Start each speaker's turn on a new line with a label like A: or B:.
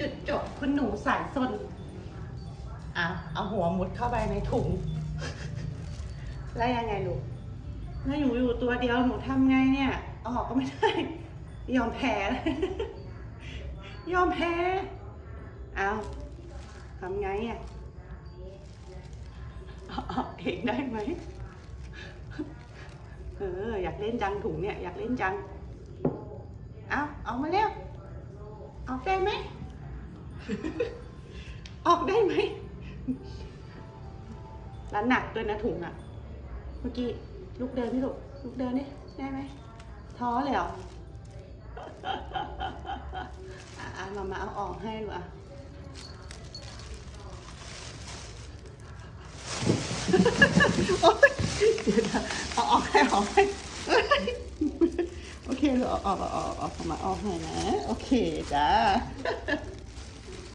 A: จุดจบคุณหนูสายซนอะเอาหัวมุดเข้าไปในถุง แล้วยังไงลูกแล้วอยู่อยู่ตัวเดียวหนูทำไงเนี่ยเอาออกก็ไม่ได้ ยอมแพ้ ยอมแพ้ เอาทำไงอะเอาออกเองได้ไหมเอออยากเล่นจังถุงเนี่ยอยากเล่นจัง เอาเอามาเร็วออกได้ไหม ออกได้ไหมแล้วหนักด้วยนะถุงอะเมื่อกี้ลูกเดินพี่ลูกลูกเดินนี่ได้ไหมท้อเลยเหรออะมามาเอาออกให้ลูอะโอ๊ยเดี๋ยวเอาออกให้ออกให้โอเคเอาออกเอาออกอออกมาออกให้นะ โอเคจ้า